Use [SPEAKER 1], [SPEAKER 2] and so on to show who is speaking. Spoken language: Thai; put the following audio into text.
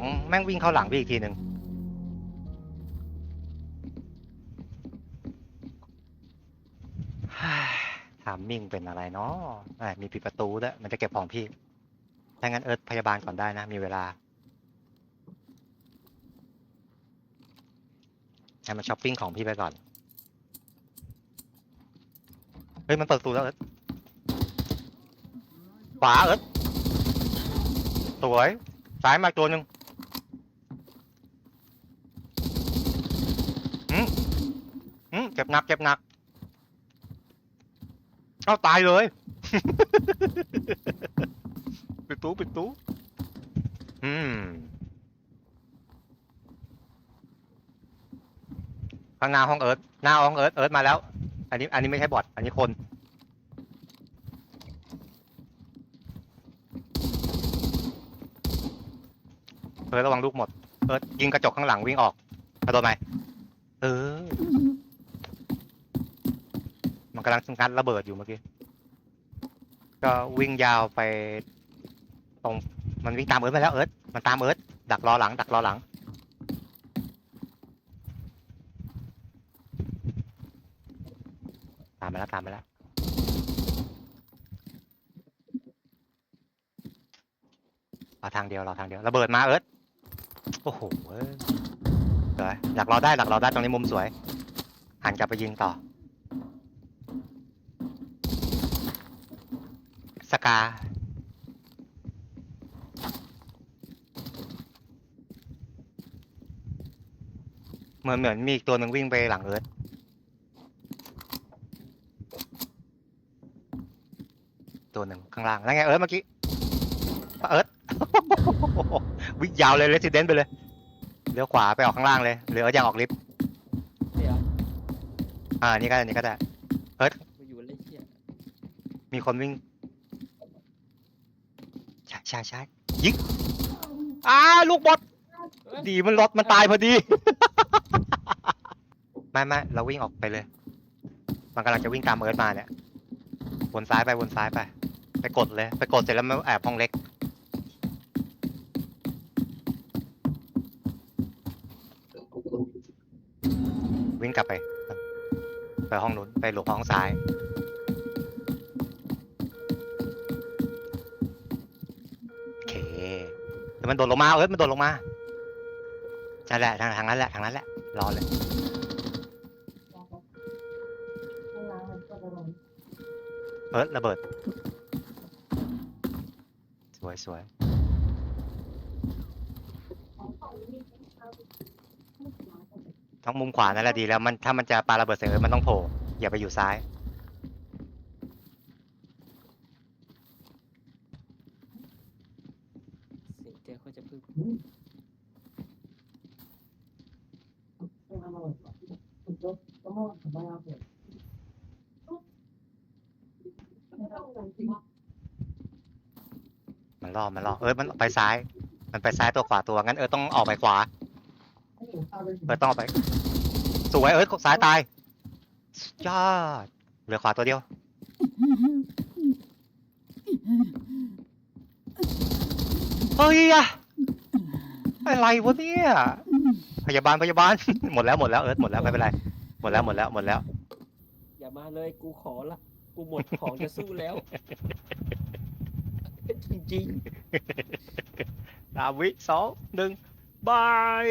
[SPEAKER 1] ง แม่งวิ่งเข้าหลังพี่อีกทีหนึ่งถามมิ่งเป็นอะไรเนาะมีปิดประตูด้วย มันจะเก็บของพี่ ถ้างั้นเอิร์ธพยาบาลก่อนได้นะ มีเวลา ให้มันช้อปปิ้งของพี่ไปก่อน เฮ้ย มันเปิดประตูแล้วเอิร์ธขวาเอิร์ธสวย ซ้ายมาตัวหนึ่งอืมอืมเจ็บหนักเจ็บหนักเอาตายเลย ปิดตู้ปิดตู้อืมข้างหน้าห้องเอิร์ธหน้าห้องเอิร์ธเอิร์ธมาแล้ว อันนี้ อันนี้ไม่ใช่บอทอันนี้คน เอิร์ธระวังลูกหมด เอิร์ธยิงกระจกข้างหลังวิ่งออกกระโดดไหมเออ มันกำลังงัดระเบิดอยู่เมื่อกี้ ก็วิ่งยาวไปตรงมันวิ่งตามเอิร์ธไปแล้วเอิร์ธมันตามเอิร์ธดักรอหลัง ดักรอหลัง ตามไปแล้วตามไปแล้วเราทางเดียวเราทางเดียวระเบิดมาเอิร์ธโอ้โหเอ้ยสวยดักรอได้ดักรอได้ตรงนี้มุมสวยหันกลับไปยิงต่อ สกา เหมือนเหมือนมีอีกตัวหนึ่งวิ่งไปหลังเอิร์ธตัวหนึ่งข้างล่างแล้วไงเอิร์ธเมื่อกี้เอิร์ธ วิ่งยาวเลยเรสซิเดนไปเลยเลี้ยวขวาไปออกข้างล่างเลยหรือเอิร์ธยังออกลิฟต์
[SPEAKER 2] เดี๋ยว
[SPEAKER 1] อ่านี่ก็ได้นี่ก็ได้
[SPEAKER 2] มาอยู่เลยเชี่ย
[SPEAKER 1] มีคนวิ่ง ใช่ใช่ยิงอ้าลูกบอลดีมันรถมันตายพอดี ไม่ไม่เราวิ่งออกไปเลย มันกำลังจะวิ่งตามเอิร์ธมาเนี่ย วนซ้ายไปวนซ้ายไป ไปกดเลย ไปกดเสร็จแล้วมาแอบห้องเล็ก วิ่งกลับไป ไปห้องนู้นไปหลบห้องซ้าย มันโดดลงมา เอิร์ธมันโดดลงมานั่นแหละทางทางนั้นแหละทางนั้นแหละ รอเลย เอิร์ธระเบิด สวยสวยต้องมุมขวานั่นแหละดีแล้ว มันถ้ามันจะปาระเบิดใส่เอิร์ธมันต้องโผล่ อย่าไปอยู่ซ้าย
[SPEAKER 2] เสียงเจ๊เขาจะพึ่ง
[SPEAKER 1] มันล่อมันล่อเอิร์ธมันไปซ้าย มันไปซ้ายตัวขวาตัวงั้นเอิร์ธต้องออกไปขวาเอิร์ธต้องออกไป สวยเอิร์ธซ้ายตายยอดเหลือขวาตัวเดียว เฮ้ยอะอะไรวะเนี่ย พยาบาลพยาบาล หมดแล้วหมดแล้วเอิร์ธหมดแล้วไม่เป็นไร หมดแล้วหมดแล้วหมดแล้ว
[SPEAKER 2] อย่ามาเลยกูขอละ กูหมดของจะสู้แล้ว จริง
[SPEAKER 1] สามวิสองหนึ่งบาย